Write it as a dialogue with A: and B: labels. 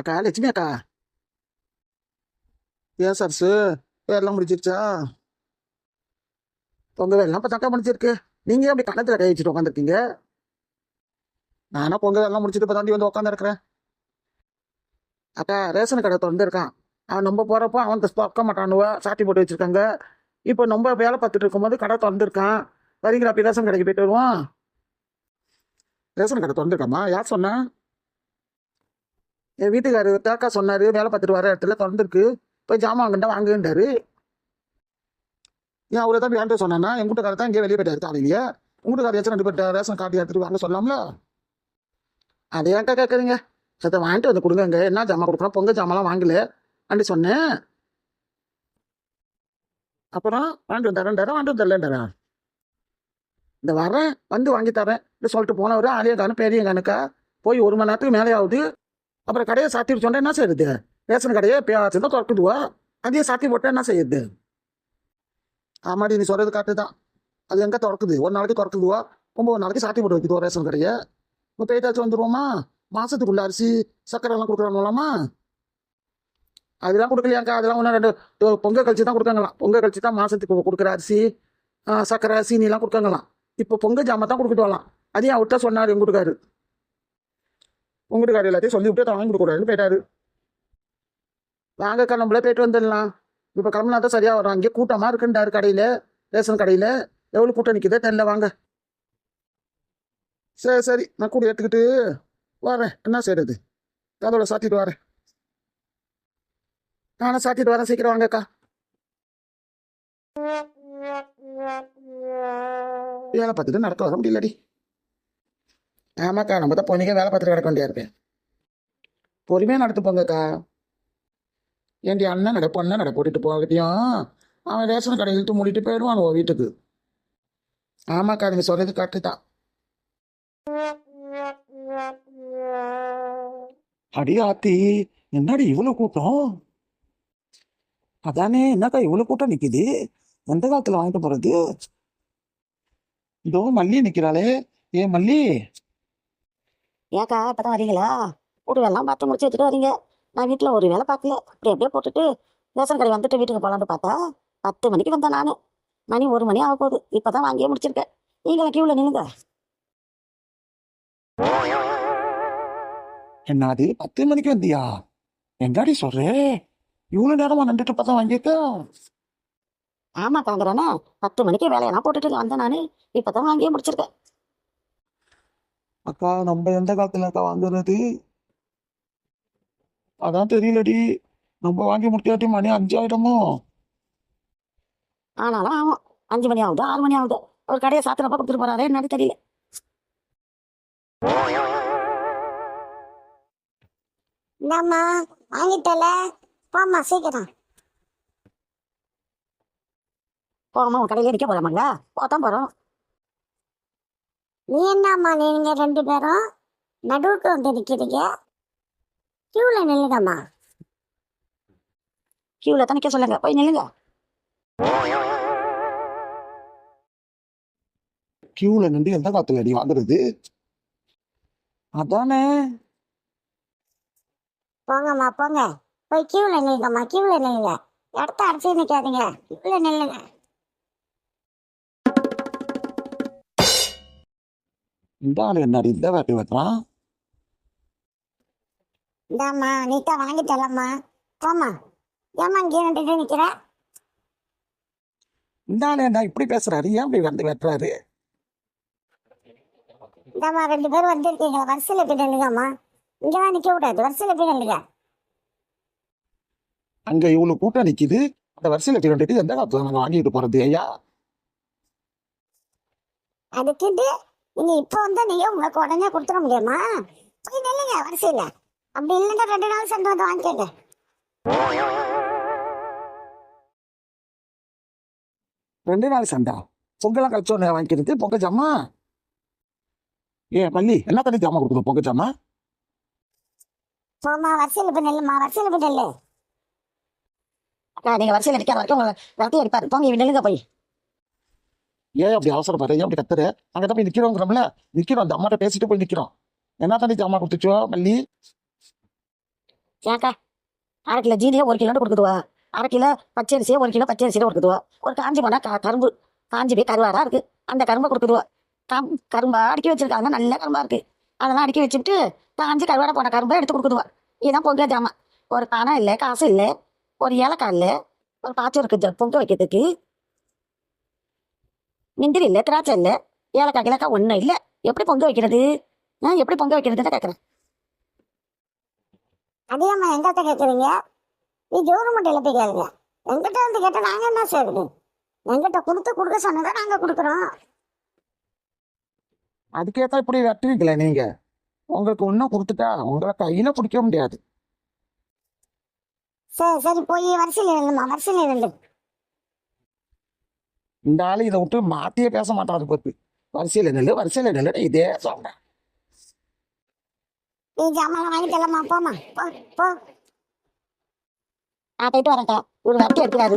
A: அக்கா லட்சுமி அக்கா ஏன் சர்ஸு எல்லாம் முடிச்சிருச்சா பொங்க எல்லாம் இப்போ தக்கா முடிச்சிருக்கு நீங்க ஏன் அப்படி கணத்துல கை வச்சுட்டு உட்காந்துருக்கீங்க நானா பொங்க எல்லாம் முடிச்சுட்டு இப்போ தாண்டி வந்து உட்காந்துருக்குறேன் அக்கா ரேஷன் கடை திறந்து இருக்கான் அவன் நம்ம போறப்போ அவன் பார்க்க மாட்டானுவ சாட்டி போட்டு வச்சிருக்காங்க இப்போ நம்ம வேலை பார்த்துட்டு இருக்கும்போது கடை திறந்துருக்கான் வரீங்களா அப்படி ரேஷன் கடைக்கு போயிட்டு வருவான் ரேஷன் கடை திறந்துருக்காமா யார் சொன்னேன் என் வீட்டுக்காரர் தேக்கா சொன்னார் வேலை பார்த்துட்டு வர இடத்துல திறந்துருக்கு போய் ஜாமான் வாங்கிட்டா வாங்குன்றாரு ஏன் அவரை தான் வேண்ட சொன்னேன்னா என் வீட்டுக்காரர் தான் இங்கே வெளியே போயிட்டாரு காலையிலேயே. உங்க வீட்டுக்காரர் ஏச்சும் ரெண்டு பேர்ட்ட ரேஷன் கார்டு எடுத்துட்டு வாங்க சொல்லலாம்ல அதை ஏன்க்கா கேட்குறீங்க சத்த வாங்கிட்டு வந்து கொடுங்க இங்க என்ன ஜாமான் கொடுக்குறோம் பொங்கல் ஜாமான்லாம் வாங்கல. அண்டி சொன்னேன். அப்புறம் வாங்கிட்டு வந்தாரன்றாரா வாங்கிட்டு வந்தரலன்டாரா இந்த வரேன் வந்து வாங்கி தரேன் சொல்லிட்டு போனவர் ஆலியா காணும் பெரிய கணக்கா. போய் ஒரு மணி நேரத்துக்கு மேலே ஆகுது அப்புறம் கடையை சாத்திட்டு சொன்னா என்ன செய்யுது ரேஷன் கடையை பேச்சு தான் திறக்குதுவா? அதையே சாத்தி போட்டா என்ன செய்யுது? ஆமாடி நீ சொல்றது கரெக்டு தான். அது எங்கே திறக்குது? ஒரு நாளைக்கு திறக்குதுவா? ஒன்பது நாளைக்கு சாத்தி போட்டு வைக்குதுவா ரேஷன் கடையை? இப்போ போயிட்டாச்சும் வந்துருவோமா? மாசத்துக்குள்ள அரிசி சக்கரை எல்லாம் கொடுக்குறாங்களாமா அதெல்லாம் கொடுக்கலையாக்கா அதெல்லாம் ஒன்றும் ரெண்டு பொங்கல் கழிச்சு தான் கொடுக்காங்களாம். பொங்கல் கழிச்சு தான் மாசத்துக்கு கொடுக்குற அரிசி ஆ, சக்கரை சீனிலாம் கொடுக்காங்களாம். இப்போ பொங்கல் ஜாமான் தான் கொடுத்துட்டு வரலாம் அதையும் அவர்கிட்ட சொன்னார் எங்க கொடுக்காரு உங்கள்கிட்ட வீட்டுக்காரு எல்லாத்தையும் சொல்லி விட்டு வாங்கி கொடுக்கூடாதுன்னு போயிட்டாரு. வாங்க கிளம்புல போயிட்டு வந்துடலாம். இப்போ கிளம்புனா தான் சரியா வரும். அங்கே கூட்டமா இருக்குன்றாரு கடையில ரேஷன் கடையில. எவ்வளவு கூட்டம் நிக்குதோ தெரியல வாங்க. சரி சரி. நான் கூட எடுத்துக்கிட்டு வரேன். என்ன செய்யறது? அதோட சாத்திட்டு வரேன். நானும் சாத்திட்டு வரேன். சீக்கிரம் வாங்கக்கா வேலை பார்த்துட்டு நடக்க வர முடியலடி. ஆமாக்கா நம்ம தான் பொண்ணுக்கே வேலை பார்த்துட்டு கிடக்க வேண்டியா இருப்பேன் பொறுமையாக நடத்து போங்கக்கா. ஏண்டி அண்ணன் நட பொண்ணை நட போட்டுட்டு போகட்டியும் அவன் ரேஷன் கடை இழுத்து மூடிட்டு போயிடுவான் உன் வீட்டுக்கு. ஆமாக்கா நீங்க சொல்றது கரெக்டு தான். அடி ஆத்தி என்னடி இவ்வளவு கூட்டம்? அதானே என்னக்கா இவ்வளவு கூட்டம் நிக்குது? எந்த காலத்துல வாங்கிட்டு போறது? இதோ மல்லி நிக்கிறாளே. ஏ மல்லி
B: ஏக்கா இப்பதான் வரீங்களா? வீட்டு வேலைலாம் பார்த்து முடிச்சு வச்சுட்டு வரீங்க. நான் வீட்டில் ஒரு வேலை பார்க்கல. அப்படி அப்படியே போட்டுட்டு ரேஷன் கடை வந்துட்டு வீட்டுக்கு போகலான்னு பார்த்தா பத்து மணிக்கு வந்தேன் நான். மணி ஒரு மணி ஆக போகுது. இப்பதான் வாங்கியே முடிச்சிருக்கேன். நீங்களும் கியூவில் நில்லுங்க.
A: என்னது பத்து மணிக்கு வந்தியா? எங்காடி சொல்றே? இவ்வளவு நேரமா நின்றுட்டு பார்த்தா வாங்கியிருக்க.
B: ஆமா தாங்கிறேனே பத்து மணிக்கு வேலையெல்லாம் போட்டுட்டு வந்தேன் நான். இப்பதான் வாங்கியே முடிச்சிருக்கேன்.
A: அக்கா நம்ம எந்த காலத்துல அக்கா வாங்குறது? அதான் தெரியலடி. நம்ம வாங்கி முடிக்காட்டி மணி அஞ்சு ஆயிடுமோ
B: ஆனாலும் ஆமாம் அஞ்சு மணி ஆகுது ஆறு மணி ஆகுது? ஒரு கடையை சாத்திரப்பா கொடுத்துட்டு போறாரே என்னன்னு தெரியல.
C: இந்தாம்மா வாங்கிட்டல. போம்மா சீக்கிரம்.
B: போகாம உன் கடையிலே நிற்க போறாமாங்க போத்தான் போறோம்.
C: நீ என்னம்மா நீங்க ரெண்டு பேரும்? நடுவுக்கு வந்து நிக்கிறீங்க. கியூல நில்லுங்கம்மா.
B: கியூவில் தான் நிற்க சொல்லுங்க. போய் நில்லுங்க.
A: கியூல நின்று எந்த காலத்துல அடி வாங்குறது? அதானே.
C: போங்கம்மா போங்க. போய் கியூல நில்லுங்கம்மா கியூல நில்லுங்க. இடத்த அடிச்சு நிக்காதீங்க. கியூல நில்லுங்க.
A: இந்த ஆளு என்னடி இந்த வேட்டி வெட்டுறான்?
C: இந்தாம்மா நீட்டா வாங்கிட்டலம்மா போம்மா. ஏம்மா இங்கே நின்றுட்டு நிக்கிற?
A: இந்த ஆளு என்ன இப்படி பேசுறாரு? ஏன் இப்படி வந்து வெட்டுறாரு?
C: இந்தாம்மா ரெண்டு பேரும் வந்திருக்கீங்க. வரிசையில் போய் நில்லுங்கம்மா. இங்கெல்லாம் நிக்க கூடாது. வரிசையில் போய் நில்லுங்க.
A: அங்க இவ்வளவு கூட்டம் நிக்குது. அந்த வரிசையில கட்டிட்டு எந்த காலத்துல நாங்க வாங்கிட்டு போறது ஐயா?
C: அதுக்குண்டு நீங்க இப்போ வந்தா நீங்க உங்களுக்கு உடனே கொடுத்துட முடியுமா? போய் நில்லுங்க வரிசையில. அப்படி இல்லைன்னா ரெண்டு நாள் சென்று வந்து வாங்கிக்கோங்க.
A: ரெண்டு நாள் சண்டா பொங்கலாம் கழிச்ச உடனே வாங்கிக்கிறது? பொங்க ஜாமா? ஏ பள்ளி என்ன தண்ணி ஜாமா கொடுக்குது? பொங்க ஜாமா?
C: போம்மா வரிசையில போய் நில்லுமா வரிசையில போய் நில்லு.
B: அக்கா நீங்க வரிசையில் நிற்கிற வரைக்கும் உங்களை ரத்தி அடிப்பார். போங்க நில்லுங்க போய்.
A: ஏன் அப்படி அவசரப்படுற ஏன் அப்படி கத்துற? அங்கே தான் போய் நிற்கிறோங்கிறோம்ல நிற்கிறோம் அந்த அம்மாட்ட பேசிட்டு போய் நிற்கிறோம் என்ன தண்ணி ஜாமா கொடுத்துச்சோ? மல்லி.
B: ஏக்கா அரை கிலோ ஜீனியே ஒரு கிலோன்னு கொடுக்குதுவா? அரை கிலோ பச்சரிசியே ஒரு கிலோ பச்சரிசியே கொடுக்குதுவா? ஒரு காஞ்சி போனா கா கரும்பு. காஞ்சி போய் கருவாடாக இருக்கு. அந்த கரும்பை கொடுக்குதுவா? கம் கரும்பா அடுக்கி வச்சிருக்காங்க. நல்ல கரும்பா இருக்கு. அதெல்லாம் அடுக்கி வச்சுட்டு காஞ்சி கருவாடை போன கரும்பை எடுத்து கொடுக்குதுவா? இதுதான் பொங்க ஜாமான். ஒரு பணம் இல்லை காசு இல்லை ஒரு ஏலக்காய் இல்லை ஒரு பாய்ச்சம் இருக்கு ஜ- பொங்க வைக்கிறதுக்கு. முந்திரி இல்லை திராட்சை இல்லை ஏலக்காய் கிழக்காய் ஒன்றும் இல்லை. எப்படி பொங்க வைக்கிறது? ஆ எப்படி பொங்க வைக்கிறதுன்னு கேட்குறேன்
C: அதிகமா எங்கிட்ட கேட்குறீங்க நீ கவர்மெண்ட்டில் போய் கேளுங்க. எங்கிட்ட வந்து கேட்டால் நாங்கள் என்ன செய்யுது எங்கிட்ட கொடுத்து கொடுக்க சொன்னதை நாங்கள் கொடுக்குறோம்.
A: அதுக்கேத்தான் இப்படி வெட்டுவீங்களே நீங்க? உங்களுக்கு ஒன்றும் கொடுத்துட்டா உங்களை கையில பிடிக்க முடியாது.
C: சரி சரி போய் வரிசையில் நில்லுமா வரிசையில் நில்லு
A: இந்த ஆளு இதை விட்டு மாத்தியே பேச மாட்டாரு பொறுப்பு வரிசையில நெல்லு வரிசையில நெல்லு இதே சொல்றேன்
C: நீ ஜாமான் வாங்கி தரலாமா போமா போ போ.
B: நான் போயிட்டு வட்டி எடுக்கிறாரு